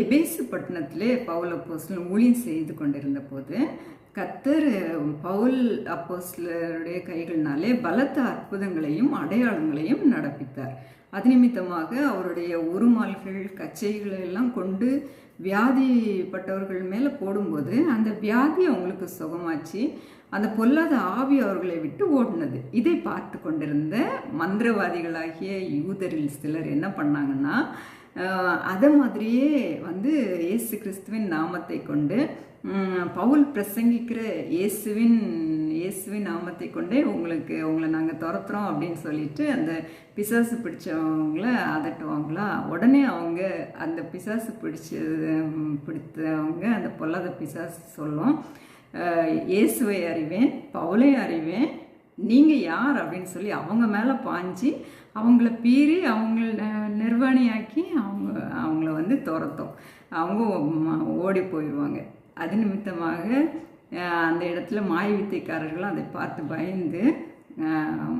எபேசு பட்டணத்திலே பவுல் அப்போஸ்தலன் ஊழியம் செய்து கொண்டிருந்த போது கத்தர் பவுல் அப்போஸ்லருடைய கைகளினாலே பலத்த அற்புதங்களையும் அடையாளங்களையும் நடப்பித்தார். அது நிமித்தமாக அவருடைய உருமால்கள் கச்சைகளை எல்லாம் கொண்டு வியாதிப்பட்டவர்கள் மேலே போடும்போது அந்த வியாதி அவங்களுக்கு சுகமாச்சு. அந்த பொல்லாத ஆவி அவர்களை விட்டு ஓடினது. இதை பார்த்து கொண்டிருந்த மந்திரவாதிகளாகிய யூதரில் சிலர் என்ன பண்ணாங்கன்னா அதை மாதிரியே வந்து இயேசு கிறிஸ்துவின் நாமத்தை கொண்டு பவுல் பிரசங்கிக்கிற இயேசுவின் இயேசுவின் நாமத்தை கொண்டே உங்களுக்கு உங்களை நாங்கள் துரத்துறோம் அப்படின்னு சொல்லிட்டு அந்த பிசாசு பிடிச்சவங்கள அதட்டுவாங்களா? உடனே அவங்க அந்த பிசாசு பிடிச்ச பிடித்தவங்க அந்த பொல்லாத பிசாசு சொல்லும். இயேசுவை அறிவேன் பவுலை அறிவேன் நீங்கள் யார் அப்படின்னு சொல்லி அவங்க மேலே பாஞ்சு அவங்கள பீறி அவங்கள நிர்வாணியாக்கி அவங்க அவங்கள வந்து துரத்தும். அவங்க ஓடி போயிடுவாங்க. அது நிமித்தமாக அந்த இடத்துல மாய வித்தைக்காரர்களும் அதை பார்த்து பயந்து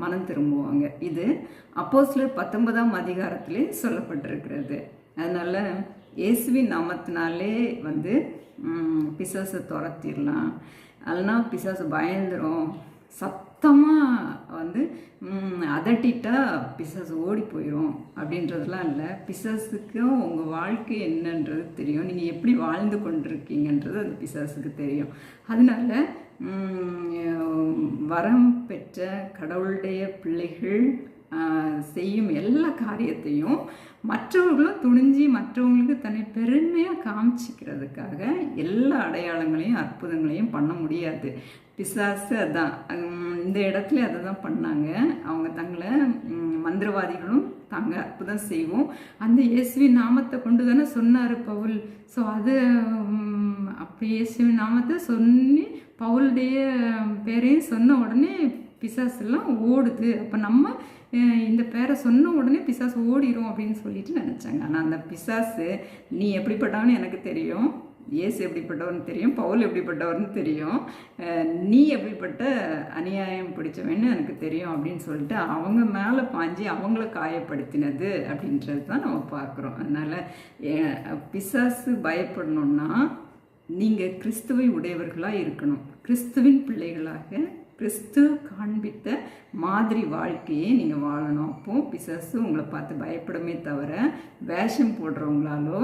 மனம் திரும்புவாங்க. இது அப்போஸ்லர் பத்தொன்பதாம் அதிகாரத்திலே சொல்லப்பட்டிருக்கிறது. அதனால் இயேசுவின் நாமத்தினாலே வந்து பிசாசை துரத்திடலாம். இல்லைன்னா பிசாசு பயந்துரும். சத்தமாக வந்து அதட்டிட்டா பிசஸ் ஓடி போயிடும் அப்படின்றதுலாம் இல்லை. பிசாசுக்கும் உங்கள் வாழ்க்கை என்னன்றது தெரியும். நீங்கள் எப்படி வாழ்ந்து கொண்டிருக்கீங்கன்றது அது பிசாசுக்கு தெரியும். அதனால வரம் பெற்ற கடவுளுடைய பிள்ளைகள் செய்யும் எல்லா காரியத்தையும் மற்றவர்களும் துணிஞ்சு மற்றவங்களுக்கு தன்னை பெருமையாக காமிச்சிக்கிறதுக்காக எல்லா அடையாளங்களையும் அற்புதங்களையும் பண்ண முடியாது. பிசாசு அதான். இந்த இடத்துல அதை தான் பண்ணாங்க. அவங்க தங்களை மந்திரவாதிகளும் தாங்க அற்புதம் செய்வோம். அந்த இயேசுவி நாமத்தை கொண்டு தானே சொன்னார் பவுல். ஸோ அது அப்படி இயேசுவின் நாமத்தை சொல்லி பவுலுடைய பேரையும் சொன்ன உடனே பிசாசெல்லாம் ஓடுது. அப்போ நம்ம இந்த பேரை சொன்ன உடனே பிசாசு ஓடிரும் அப்படின்னு சொல்லிட்டு நினச்சாங்க. ஆனால் அந்த பிசாசு நீ எப்படிப்பட்டவன்னு எனக்கு தெரியும். இயேசு எப்படிப்பட்டவர்னு தெரியும் பவுல் எப்படிப்பட்டவர்னு தெரியும். நீ எப்படிப்பட்ட அநியாயம் பிடிச்சவன்னு எனக்கு தெரியும் அப்படின்னு சொல்லிட்டு அவங்க மேலே பாஞ்சி அவங்கள காயப்படுத்தினது அப்படின்றது தான் நம்ம பார்க்குறோம். அதனால் பிசாசு பயப்படணும்னா நீங்கள் கிறிஸ்துவை உடையவர்களாக இருக்கணும். கிறிஸ்துவின் பிள்ளைகளாக கிறிஸ்து காண்பித்த மாதிரி வாழ்க்கையை நீங்கள் வாழணும். அப்போது பிசாசு உங்களை பார்த்து பயப்படமே தவிர வேஷம் போடுறவங்களாலோ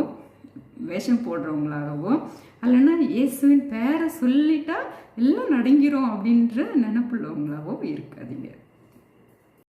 வேஷம் போடுறவங்களாகவோ அல்லைன்னா இயேசுவின் பேரை சொல்லிட்டா எல்லாம் நடுங்கிரும் அப்படின்ற நினப்புள்ளவங்களாவோ இருக்காதீங்க.